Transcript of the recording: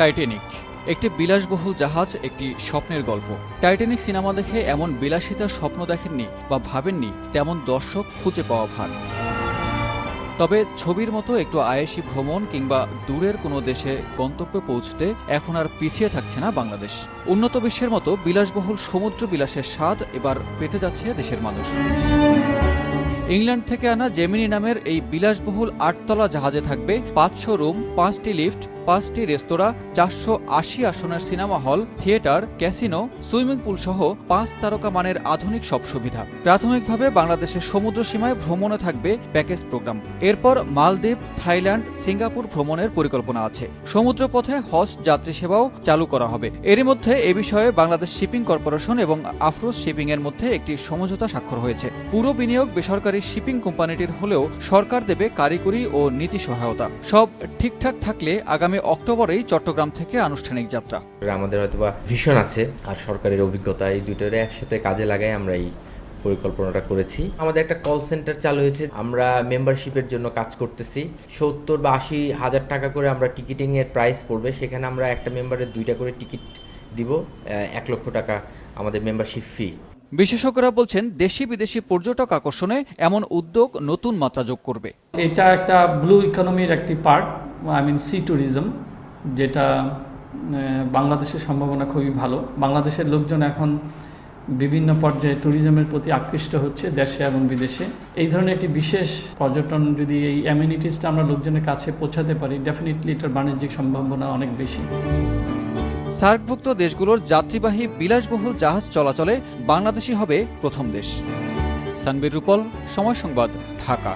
Titanic. একটি বিলাসবহুল জাহাজ, একটি স্বপ্নের গল্প। টাইটানিক সিনেমা দেখে এমন বিলাসিতার স্বপ্ন দেখেননি বা ভাবেননি তেমন দর্শক খুঁজে পাওয়া ভার তবে ছবির মতো একটু আয়েসি ভ্রমণ কিংবা দূরের কোনো দেশে গন্তব্যে পৌঁছতে এখন আর পিছিয়ে থাকছে না বাংলাদেশ। উন্নত বিশ্বের মতো বিলাসবহুল সমুদ্র বিলাসের স্বাদ এবার পেতে যাচ্ছে দেশের মানুষ। ইংল্যান্ড থেকে আনা জেমিনি নামের এই বিলাসবহুল আটতলা জাহাজে থাকবে পাঁচশো রুম, পাঁচটি লিফট পাঁচটি রেস্তোরাঁ, চারশো আশি আসনের cinema hall, theatre, casino, swimming pool সহ পাঁচ তারকা মানের আধুনিক সব সুবিধা। প্রাথমিকভাবে বাংলাদেশের সমুদ্র সীমায় ভ্রমণে থাকবে প্যাকেজ প্রোগ্রাম। এরপর মালদ্বীপ, থাইল্যান্ড, সিঙ্গাপুর ভ্রমণের পরিকল্পনা আছে। সমুদ্রপথে হজ, যাত্রী সেবাও চালু করা হবে। এরই মধ্যে এ বিষয়ে বাংলাদেশ শিপিং কর্পোরেশন এবং আফরোজ শিপিং এর মধ্যে একটি সমঝোতা স্বাক্ষর হয়েছে। পুরো বিনিয়োগ বেসরকারি শিপিং কোম্পানিটির হলেও সরকার দেবে কারিগরি ও নীতি সহায়তা। সব ঠিকঠাক থাকলে আগামী অক্টোবরেই চট্টগ্রাম থেকে আনুষ্ঠানিক যাত্রা। আমাদের হয়তোবা ভিশন আছে আর সরকারের অভিজ্ঞতা এই দুটোরে একসাথে কাজে লাগাই আমরা এই পরিকল্পনাটা করেছি। আমাদের একটা কল সেন্টার চালু হয়েছে। আমরা মেম্বারশিপের জন্য কাজ করতেছি। সত্তর বা আশি হাজার টাকা করে আমরা টিকিটিং এর প্রাইস পড়বে। সেখানে আমরা একটা মেম্বারের দুইটা করে টিকিট দিব এক লক্ষ টাকা আমাদের মেম্বারশিপ ফি বিশেষজ্ঞরা বলছেন দেশি বিদেশি পর্যটক আকর্ষণে এমন উদ্যোগ নতুন মাত্রা যোগ করবে। এটা একটা ব্লু ইকোনমির একটি part I mean sea tourism, যেটা বাংলাদেশের সম্ভাবনা খুবই ভালো। বাংলাদেশের লোকজন এখন বিভিন্ন পর্যায়ে ট্যুরিজমের প্রতি আকৃষ্ট হচ্ছে দেশে এবং বিদেশে। এই ধরনের একটি বিশেষ পর্যটন যদি এই অ্যামিনিটিসটা আমরা লোকজনের কাছে পৌঁছাতে পারি ডেফিনেটলি এটার বাণিজ্যিক সম্ভাবনা অনেক বেশি। সার্কভুক্ত দেশগুলোর যাত্রীবাহী বিলাসবহুল জাহাজ চলাচলে বাংলাদেশই হবে প্রথম দেশ। সানবির রূপল, সময় সংবাদ, ঢাকা।